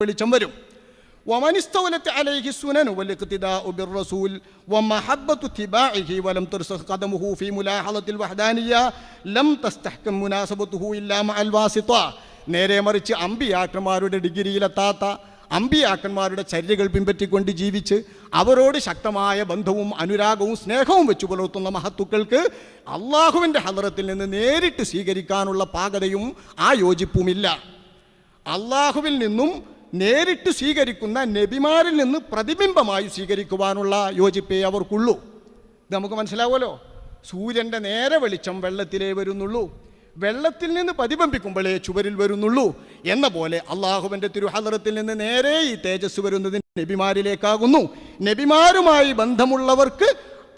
വെളിച്ചം വരും ومن استولت عليه السنن والاقتداء بالرسول ومحبة اتباعه ولم ترسخ قدمه في ملاحظة الوحدانية لم تستحكم مناسبته إلا مع الواسطة നേരെ മറിച്ച് അമ്പിയാക്കന്മാരുടെ ഡിഗ്രിയിലെത്താത്ത അമ്പിയാക്കന്മാരുടെ ചര്യകൾ പിൻപറ്റിക്കൊണ്ട് ജീവിച്ച് അവരോട് ശക്തമായ ബന്ധവും അനുരാഗവും സ്നേഹവും വെച്ചു പുലർത്തുന്ന മഹത്തുക്കൾക്ക് അള്ളാഹുവിൻ്റെ ഹലറത്തിൽ നിന്ന് നേരിട്ട് സ്വീകരിക്കാനുള്ള പാകതയും ആ യോജിപ്പുമില്ല അള്ളാഹുവിൽ നിന്നും നേരിട്ട് സ്വീകരിക്കുന്ന നബിമാരിൽ നിന്ന് പ്രതിബിംബമായി സ്വീകരിക്കുവാനുള്ള യോജിപ്പേ അവർക്കുള്ളൂ. ഇത് നമുക്ക് മനസ്സിലാവുമല്ലോ? സൂര്യന്റെ നേരെ വെളിച്ചം വെള്ളത്തിലേ വരുന്നുള്ളൂ. വെള്ളത്തിൽ നിന്ന് പ്രതിബിംബിക്കുമ്പോഴേ ചുവരിൽ വരുന്നുള്ളൂ. എന്ന പോലെ അള്ളാഹുവിന്റെ തിരുഹലറത്തിൽ നിന്ന് നേരെ ഈ തേജസ് വരുന്നതിന് നബിമാരിലേക്കാകുന്നു. നബിമാരുമായി ബന്ധമുള്ളവർക്ക്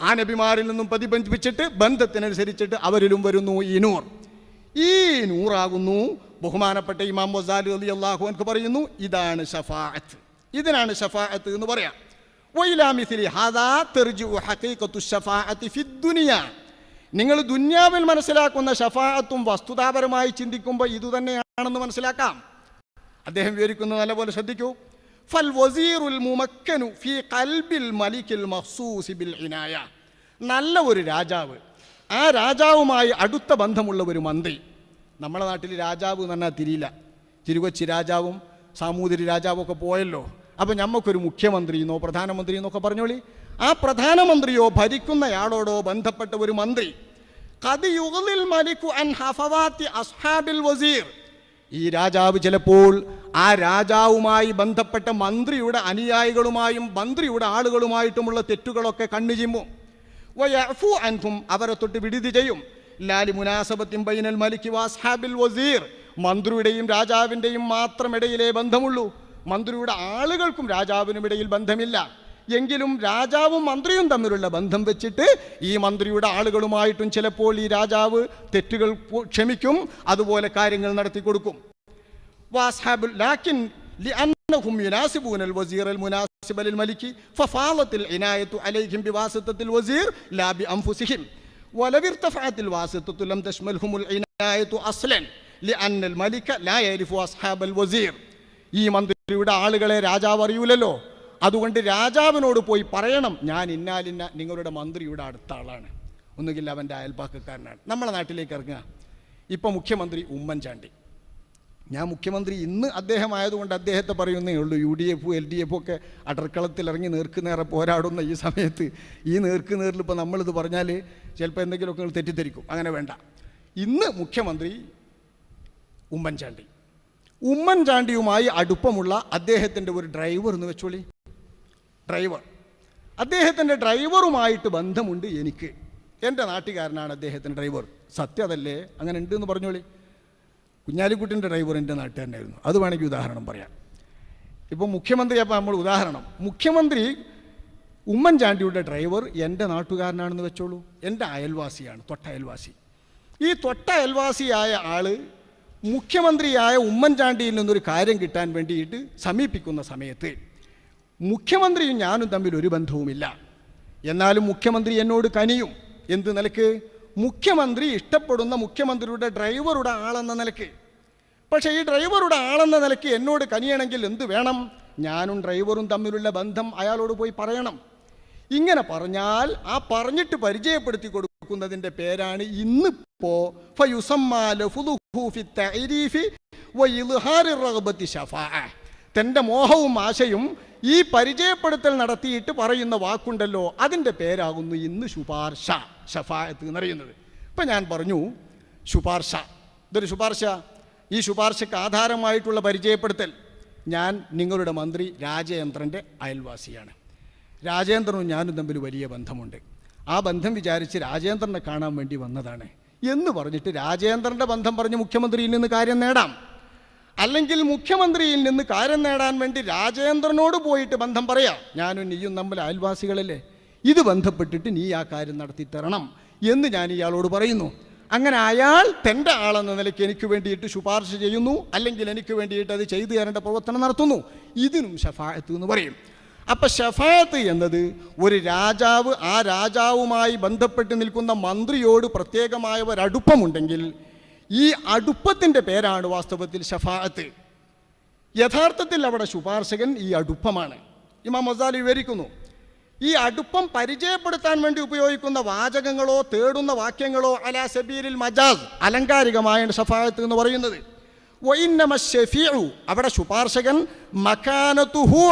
ആ നബിമാരിൽ നിന്നും പ്രതിബന്ധിപ്പിച്ചിട്ട് ബന്ധത്തിനനുസരിച്ചിട്ട് അവരിലും വരുന്നു ഈ നൂർ. ഈ നൂറാകുന്നു ബഹുമാനപ്പെട്ട ഇമാം മൊസാലി അലി അള്ളാഹു എനിക്ക് പറയുന്നു ഇതാണ് ഷഫാഅത്ത്. ഇതിനാണ് ഷഫാഅത്ത് എന്ന് പറയാം. നിങ്ങൾ ദുന്യാവിൽ മനസ്സിലാക്കുന്ന ഷഫാഅത്തും വസ്തുതാപരമായി ചിന്തിക്കുമ്പോൾ ഇതുതന്നെയാണെന്ന് മനസ്സിലാക്കാം. അദ്ദേഹം വിവരിക്കുന്നത് നല്ലപോലെ ശ്രദ്ധിക്കൂ. ഫൽ വസീറുൽ മുമക്കനു ഫി മലിക്കിൽ ബിൽ ഇനായ. നല്ല ഒരു രാജാവ്. ആ രാജാവുമായി അടുത്ത ബന്ധമുള്ള ഒരു മന്ത്രി. നമ്മുടെ നാട്ടിൽ രാജാവ് എന്ന് പറഞ്ഞാൽ തിരിയില്ല. തിരുവച്ചി രാജാവും സാമൂതിരി രാജാവും ഒക്കെ പോയല്ലോ. അപ്പോൾ നമുക്കൊരു മുഖ്യമന്ത്രി എന്നോ പ്രധാനമന്ത്രി എന്നൊക്കെ പറഞ്ഞോളി. ആ പ്രധാനമന്ത്രിയോ ഭരിക്കുന്നയാളോടോ ബന്ധപ്പെട്ട ഒരു മന്ത്രി. കത് യുഗലിൽ മലിക്കു അൻ ഹഫവാത്തി അസ്ഹാബിൽ വസീർ. ഈ രാജാവ് ചിലപ്പോൾ ആ രാജാവുമായി ബന്ധപ്പെട്ട മന്ത്രിയുടെ അനുയായികളുമായും മന്ത്രിയുടെ ആളുകളുമായിട്ടുമുള്ള തെറ്റുകളൊക്കെ കണ്ണുചിമ്മും വയഫു അൻഹും അവരെ തൊട്ട് വിടുതി ചെയ്യും. ലാലി മുനാസബത്തിൻ ബൈനൽ മലിക് വാസ്ഹാബിൽ വസീർ മന്ത്രിയുടെയും രാജാവിൻ്റെയും മാത്രം ഇടയിലേ ബന്ധമുള്ളൂ മന്ത്രിയുടെ ആളുകൾക്കും രാജാവിനും ഇടയിൽ ബന്ധമില്ല എങ്കിലും രാജാവും മന്ത്രിയും തമ്മിലുള്ള ബന്ധം വെച്ചിട്ട് ഈ മന്ത്രിയുടെ ആളുകളുമായിട്ടും ചിലപ്പോൾ ഈ രാജാവ് തെറ്റുകൾ പോ- ക്ഷമിക്കും അതുപോലെ കാര്യങ്ങൾ നടത്തി കൊടുക്കും واصحاب لكن لانهم يناسبون الوزير المناسب للملك ففاضت العنايه عليهم بواسطه الوزير لا بانفسهم ولو ارتفعت الواسطه لم تشملهم العنايه اصلا لان الملك لا يعرف اصحاب الوزير ഈ മന്ത്രിയുടെ ആളുകളെ രാജാവ് അറിയൂലല്ലോ അതുകൊണ്ട് രാജാവിനോട് പോയി പറയണം ഞാൻ ഇന്നാലിന്ന നിങ്ങളുടെ മന്ത്രിയുടെ അടുത്ത ആളാണ് ഒന്നുകിൽ അവൻ്റെ അയൽപ്പാക്കക്കാരനാണ് നമ്മളെ നാട്ടിലേക്ക് ഇറങ്ങുക ഇപ്പം മുഖ്യമന്ത്രി ഉമ്മൻചാണ്ടി ഞാൻ മുഖ്യമന്ത്രി ഇന്ന് അദ്ദേഹം ആയതുകൊണ്ട് അദ്ദേഹത്തെ പറയുന്നേ ഉള്ളൂ. യു ഡി എഫും എൽ ഡി എഫും ഒക്കെ അടർക്കളത്തിൽ ഇറങ്ങി നേർക്കുനേറെ പോരാടുന്ന ഈ സമയത്ത് ഈ നേർക്കുനേറിൽ ഇപ്പോൾ നമ്മളിത് പറഞ്ഞാൽ ചിലപ്പോൾ എന്തെങ്കിലുമൊക്കെ നിങ്ങൾ തെറ്റിദ്ധരിക്കും. അങ്ങനെ വേണ്ട. ഇന്ന് മുഖ്യമന്ത്രി ഉമ്മൻചാണ്ടി. ഉമ്മൻചാണ്ടിയുമായി അടുപ്പമുള്ള അദ്ദേഹത്തിന്റെ ഒരു ഡ്രൈവർ എന്ന് വെച്ചോളി. ഡ്രൈവർ. അദ്ദേഹത്തിന്റെ ഡ്രൈവറുമായിട്ട് ബന്ധമുണ്ട് എനിക്ക്. എന്റെ നാട്ടുകാരനാണ് അദ്ദേഹത്തിന്റെ ഡ്രൈവർ. സത്യതല്ലേ അങ്ങനെ ഉണ്ട് എന്ന് പറഞ്ഞോളി. കുഞ്ഞാലിക്കുട്ടിന്റെ ഡ്രൈവർ എന്റെ നാട്ടുകാരനായിരുന്നു. അത് വേണമെങ്കിൽ ഉദാഹരണം പറയാം. ഇപ്പോൾ മുഖ്യമന്ത്രി അപ്പോൾ നമ്മൾ ഉദാഹരണം. മുഖ്യമന്ത്രി ഉമ്മൻചാണ്ടിയുടെ ഡ്രൈവർ എന്റെ നാട്ടുകാരനാണെന്ന് വെച്ചോളൂ. എന്റെ അയൽവാസിയാണ് തൊട്ട അയൽവാസി. ഈ തൊട്ട അയൽവാസിയായ ആൾ മുഖ്യമന്ത്രിയായ ഉമ്മൻചാണ്ടിയിൽ നിന്നൊരു കാര്യം കിട്ടാൻ വേണ്ടിയിട്ട് സമീപിക്കുന്ന സമയത്ത് മുഖ്യമന്ത്രിയും ഞാനും തമ്മിൽ ഒരു ബന്ധവുമില്ല. എന്നാലും മുഖ്യമന്ത്രി എന്നോട് കനിയും. എന്ത് നിലയ്ക്ക്? മുഖ്യമന്ത്രി ഇഷ്ടപ്പെടുന്ന മുഖ്യമന്ത്രിയുടെ ഡ്രൈവറുടെ ആളെന്ന നിലയ്ക്ക്. പക്ഷേ ഈ ഡ്രൈവറുടെ ആളെന്ന നിലയ്ക്ക് എന്നോട് കനിയണമെങ്കിൽ എന്ത് വേണം? ഞാനും ഡ്രൈവറും തമ്മിലുള്ള ബന്ധം അയാളോട് പോയി പറയണം. ഇങ്ങനെ പറഞ്ഞാൽ ആ പറഞ്ഞിട്ട് പരിചയപ്പെടുത്തി കൊടുക്കുന്നതിന്റെ പേരാണ് ഇന്നിപ്പോ ഫയുസമ്മാ ലഫ്ളുഹു ഫി തഅരീഫി വഇൽഹാരി റഗ്ബത്തി. തന്റെ മോഹവും ആശയും ഈ പരിചയപ്പെടുത്തൽ നടത്തിയിട്ട് പറയുന്ന വാക്കുണ്ടല്ലോ അതിന്റെ പേരാകുന്നു ഇന്ന് ശുപാർശ ഷഫായത്ത് എന്നറിയുന്നത് ഇപ്പം ഞാൻ പറഞ്ഞു ശുപാർശ. ഇതൊരു ശുപാർശ. ഈ ശുപാർശയ്ക്ക് ആധാരമായിട്ടുള്ള പരിചയപ്പെടുത്തൽ. ഞാൻ നിങ്ങളുടെ മന്ത്രി രാജേന്ദ്രന്റെ അയൽവാസിയാണ്. രാജേന്ദ്രനും ഞാനും തമ്മിൽ വലിയ ബന്ധമുണ്ട്. ആ ബന്ധം വിചാരിച്ച് രാജേന്ദ്രനെ കാണാൻ വേണ്ടി വന്നതാണ്. എന്ന് പറഞ്ഞിട്ട് രാജേന്ദ്രന്റെ ബന്ധം പറഞ്ഞ് മുഖ്യമന്ത്രിയിൽ നിന്ന് കാര്യം നേടാം. അല്ലെങ്കിൽ മുഖ്യമന്ത്രിയിൽ നിന്ന് കാര്യം നേടാൻ വേണ്ടി രാജേന്ദ്രനോട് പോയിട്ട് ബന്ധം പറയാം. ഞാനും നീയും നമ്മൾ അയൽവാസികളല്ലേ? ഇത് ബന്ധപ്പെട്ടിട്ട് നീ ആ കാര്യം നടത്തി തരണം എന്ന് ഞാൻ ഇയാളോട് പറയുന്നു. അങ്ങനെ അയാൾ തന്റെ ആളെന്ന നിലയ്ക്ക് എനിക്ക് വേണ്ടിയിട്ട് ശുപാർശ ചെയ്യുന്നു അല്ലെങ്കിൽ എനിക്ക് വേണ്ടിയിട്ട് അത് ചെയ്തു തരേണ്ട പ്രവർത്തനം നടത്തുന്നു. ഇതിനും ഷഫായത്ത് എന്ന് പറയും. അപ്പം ഷഫായത്ത് എന്നത് ഒരു രാജാവ് ആ രാജാവുമായി ബന്ധപ്പെട്ട് നിൽക്കുന്ന മന്ത്രിയോട് പ്രത്യേകമായ ഒരടുപ്പമുണ്ടെങ്കിൽ ഈ അടുപ്പത്തിന്റെ പേരാണ് വാസ്തവത്തിൽ ഷഫാഅത്ത് യഥാർത്ഥത്തിൽ അവിടെ ശുപാർശകൻ ഈ അടുപ്പമാണ്. ഇമാം മസാലി വിവരിക്കുന്നു ഈ അടുപ്പം പരിചയപ്പെടുത്താൻ വേണ്ടി ഉപയോഗിക്കുന്ന വാചകങ്ങളോ തേടുന്ന വാക്യങ്ങളോ അല സബീരിൽ മജാസ് അലങ്കാരികമായ ഷഫായത്ത് എന്ന് പറയുന്നത്. അവിടെ ശുപാർശകൻ മക്കാനത്തുഹു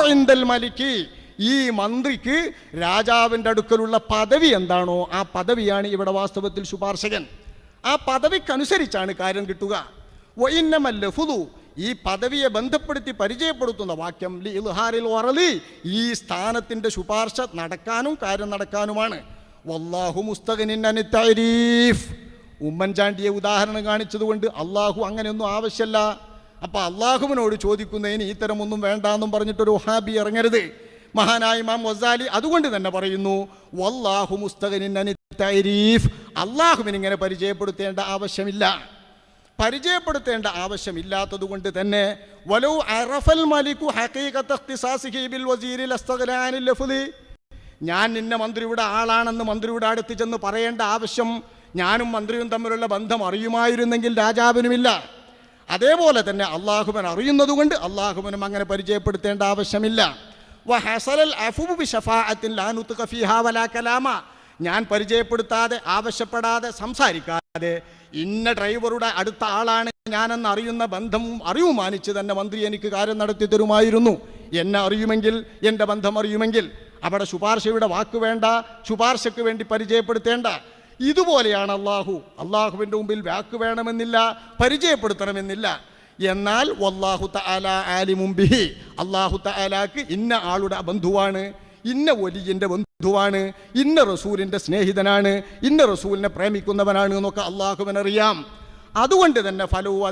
മലിക്ക് ഈ മന്ത്രിക്ക് രാജാവിന്റെ അടുക്കലുള്ള പദവി എന്താണോ ആ പദവിയാണ് ഇവിടെ വാസ്തവത്തിൽ ശുപാർശകൻ. ആ പദവിക്കനുസരിച്ചാണ് കാര്യം കിട്ടുക. വഇന്നമൽ ഫുതു ഈ പദവിയെ ബന്ധപ്പെടുത്തി പരിചയപ്പെടുത്തുന്ന വാക്യം ലി ഇൽഹാരിൽ വറലി ഈ സ്ഥാനത്തിന്റെ ശുപാർശ നടക്കാനും കാര്യം നടക്കാനുമാണ്. വല്ലാഹു മുസ്തഖനിൻ അനി തഅരീഫ് ഉമ്മൻചാണ്ടിയെ ഉദാഹരണം കാണിച്ചതുകൊണ്ട് അള്ളാഹു അങ്ങനെയൊന്നും ആവശ്യമല്ല അപ്പം അള്ളാഹുവിനോട് ചോദിക്കുന്നതിന് ഇത്തരമൊന്നും വേണ്ടാന്നും പറഞ്ഞിട്ടൊരു ഹാബി ഇറങ്ങരുത്. മഹാനായ ഇമാം വസാലി അതുകൊണ്ട് തന്നെ പറയുന്നു വല്ലാഹു മുസ്തഖനിൻ അനി തഅരീഫ് അള്ളാഹുവിന് ഇങ്ങനെ പരിചയപ്പെടുത്തേണ്ട ആവശ്യമില്ല. പരിചയപ്പെടുത്തേണ്ട ആവശ്യമില്ലാത്തത് കൊണ്ട് തന്നെ വലൗ അറഫൽ മലിക്കു ഞാൻ നിന്നെ മന്ത്രിയുടെ ആളാണെന്ന് മന്ത്രിയുടെ അടുത്ത് ചെന്ന് പറയേണ്ട ആവശ്യം ഞാനും മന്ത്രിയും തമ്മിലുള്ള ബന്ധം അറിയുമായിരുന്നെങ്കിൽ രാജാവിനുമില്ല. അതേപോലെ തന്നെ അള്ളാഹുബൻ അറിയുന്നതുകൊണ്ട് അള്ളാഹുബനും അങ്ങനെ പരിചയപ്പെടുത്തേണ്ട ആവശ്യമില്ല. വഹസലൽ അഫുബു ബി ഷഫാഅത്തിൻ ലാ നുത്ഖ ഫീഹാ വലാ കലാമ. ഞാൻ പരിചയപ്പെടുത്താതെ ആവശ്യപ്പെടാതെ സംസാരിക്കാതെ ഇന്ന ഡ്രൈവറുടെ അടുത്ത ആളാണ് ഞാനെന്ന് അറിയുന്ന ബന്ധവും അറിവുമാനിച്ച് തന്നെ മന്ത്രി എനിക്ക് കാര്യം നടത്തി തരുമായിരുന്നു. എന്നെ അറിയുമെങ്കിൽ എന്റെ ബന്ധം അറിയുമെങ്കിൽ അവിടെ ശുപാർശയുടെ വാക്ക് വേണ്ട ശുപാർശയ്ക്ക് വേണ്ടി പരിചയപ്പെടുത്തേണ്ട. ഇതുപോലെയാണ് അള്ളാഹു. അള്ളാഹുവിന്റെ മുമ്പിൽ വാക്ക് വേണമെന്നില്ല പരിചയപ്പെടുത്തണമെന്നില്ല. എന്നാൽ വല്ലാഹു തആല ആലിമും ബിഹി. അള്ളാഹു തആലാക്ക് ഇന്ന ആളുടെ ബന്ധുവാണ്. ഇന്ന ഒലിയന്റെ ബന്ധുവാണ് ഇന്ന റസൂലിന്റെ സ്നേഹിതനാണ് ഇന്ന റസൂലിനെ പ്രേമിക്കുന്നവനാണ് എന്നൊക്കെ അള്ളാഹുവിനറിയാം. അതുകൊണ്ട് തന്നെ ഫലവും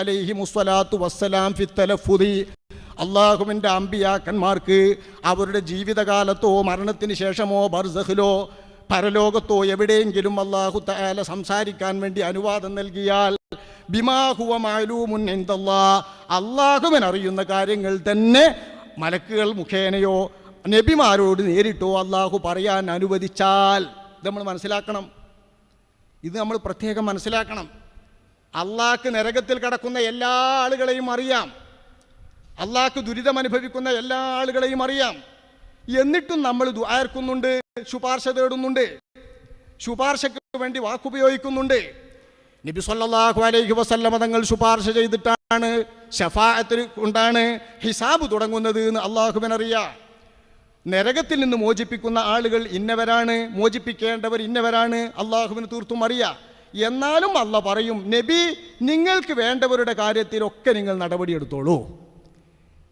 അലൈഹി മുസ്വലാത്തു വസ്സലാം ഫിത്തലഫുദി അള്ളാഹുവിന്റെ അമ്പിയാക്കന്മാർക്ക് അവരുടെ ജീവിതകാലത്തോ മരണത്തിന് ശേഷമോ ബർസഹിലോ പരലോകത്തോ എവിടെയെങ്കിലും അള്ളാഹു തആല സംസാരിക്കാൻ വേണ്ടി അനുവാദം നൽകിയാൽ ബിമാഹുവ മാലൂമുൻ എന്തല്ലാ അള്ളാഹുവൻ അറിയുന്ന കാര്യങ്ങൾ തന്നെ മലക്കുകൾ മുഖേനയോ നബിമാരോട് നേരിട്ടോ അള്ളാഹു പറയാൻ അനുവദിച്ചാൽ ഇത് നമ്മൾ മനസ്സിലാക്കണം. ഇത് നമ്മൾ പ്രത്യേകം മനസ്സിലാക്കണം. അള്ളാഹ്ക്ക് നരകത്തിൽ കിടക്കുന്ന എല്ലാ ആളുകളെയും അറിയാം. അള്ളാഹ്ക്ക് ദുരിതം അനുഭവിക്കുന്ന എല്ലാ ആളുകളെയും അറിയാം. എന്നിട്ടും നമ്മൾ ദ്വാർക്കുന്നുണ്ട് ശുപാർശ തേടുന്നുണ്ട് ശുപാർശയ്ക്ക് വേണ്ടി വാക്കുപയോഗിക്കുന്നുണ്ട്. നബി സല്ലാഹു അലൈഹി വസല്ലമ തങ്ങൾ ശുപാർശ ചെയ്തിട്ടാണ് ഷഫാത്തിൽ കൊണ്ടാണ് ഹിസാബ് തുടങ്ങുന്നത് എന്ന് അള്ളാഹുവിനറിയാം നരകത്തിൽ നിന്ന് മോചിപ്പിക്കുന്ന ആളുകൾ ഇന്നവരാണ് മോചിപ്പിക്കേണ്ടവർ ഇന്നവരാണ് അള്ളാഹുവിന് തീർത്തും അറിയാം. എന്നാലും അല്ല പറയും നബി നിങ്ങൾക്ക് വേണ്ടവരുടെ കാര്യത്തിലൊക്കെ നിങ്ങൾ നടപടിയെടുത്തോളൂ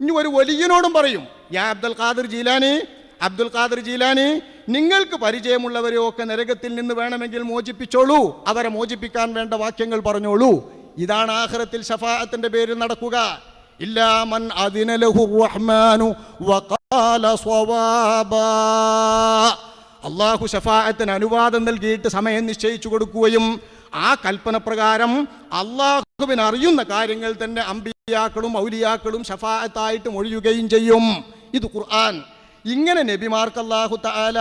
ഇനി ഒരു വലിയനോടും പറയും യാ അബ്ദുൽ ഖാദിർ ജീലാനി അബ്ദുൽ ഖാദിർ ജീലാനി നിങ്ങൾക്ക് പരിചയമുള്ളവരെയൊക്കെ നരകത്തിൽ നിന്ന് വേണമെങ്കിൽ മോചിപ്പിച്ചോളൂ അവരെ മോചിപ്പിക്കാൻ വേണ്ട വാക്യങ്ങൾ പറഞ്ഞോളൂ. ഇതാണ് ആഖിറത്തിൽ ഷഫാഅത്തിന്റെ പേരിൽ നടക്കുക. ഇല്ലാ മൻ അദിന ലഹു റഹ്മാനു വഖാല സ്വവാബാ. അള്ളാഹു ഷഫാഅത്തിന് അനുവാദം നൽകിയിട്ട് സമയം നിശ്ചയിച്ചു കൊടുക്കുകയും ആ കൽപ്പന പ്രകാരം അള്ളാഹുവിന് അറിയുന്ന കാര്യങ്ങൾ തന്നെ അമ്പിയാക്കളും ഔലിയാക്കളും ഷഫാഅത്തായിട്ട് മൊഴിയുകയും ചെയ്യും. ഇത് ഖുർആൻ. ഇങ്ങനെ നബിമാർക്ക് അള്ളാഹു തആല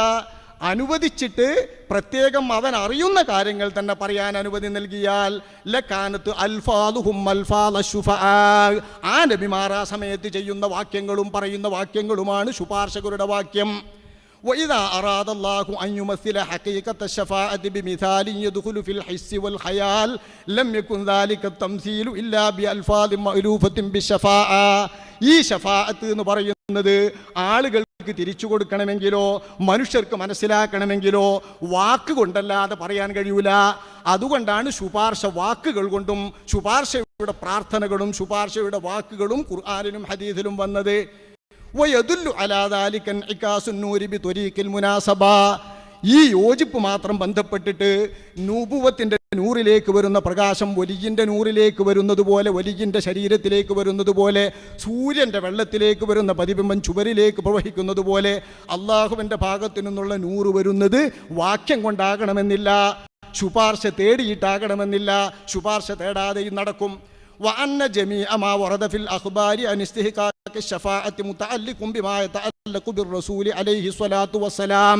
അനുവദിച്ചിട്ട് പ്രത്യേകം അവൻ അറിയുന്ന കാര്യങ്ങൾ തന്നെ പറയാൻ അനുമതി നൽകിയാൽ ലക്കാനത്ത് അൽഫാദുഹും അൽഫാദ ശുഫആ. ആ നബിമാർ ആ സമയത്ത് ചെയ്യുന്ന വാക്യങ്ങളും പറയുന്ന വാക്യങ്ങളുമാണ് ശുപാർശകരുടെ വാക്യം وإذا أراد الله أن يمثل حقيقة الشفاعة بمثال يدخل في الحس والخيال لم يكن ذلك التمثيل إلا بألفاظ مألوفة بالشفاعة ഈ ഷഫാഅത്ത് എന്ന് പറയുന്നത് ക്ക് തിരിച്ചു കൊടുക്കണമെങ്കിലോ മനുഷ്യർക്ക് മനസ്സിലാക്കണമെങ്കിലോ വാക്ക് കൊണ്ടല്ലാതെ പറയാൻ കഴിയൂല. അതുകൊണ്ടാണ് ശുപാർശ വാക്കുകൾ കൊണ്ടും ശുപാർശയുടെ പ്രാർത്ഥനകളും ശുപാർശയുടെ വാക്കുകളും ഖുർആാനിലും ഹദീദിലും വന്നത്. ഈ യോജിപ്പ് മാത്രം ബന്ധപ്പെട്ടിട്ട് നൂപുവത്തിന്റെ നൂറിലേക്ക് വരുന്ന പ്രകാശം വലിയൻ്റെ നൂറിലേക്ക് വരുന്നത് പോലെ വലിയൻ്റെ ശരീരത്തിലേക്ക് വരുന്നത് പോലെ സൂര്യൻ്റെ വെള്ളത്തിലേക്ക് വരുന്ന പ്രതിബിംബം ചുവരിലേക്ക് പ്രവഹിക്കുന്നത് പോലെ അള്ളാഹുവിൻ്റെ ഭാഗത്തു നിന്നുള്ള നൂറ് വരുന്നത് വാക്യം കൊണ്ടാകണമെന്നില്ല ശുപാർശ തേടിയിട്ടാകണമെന്നില്ല ശുപാർശ തേടാതെയും നടക്കും وأن جميع ما ورد في الأخبار عن استحقاق الشفاعة متعلق بما يتعلق بالرسول عليه الصلاة والسلام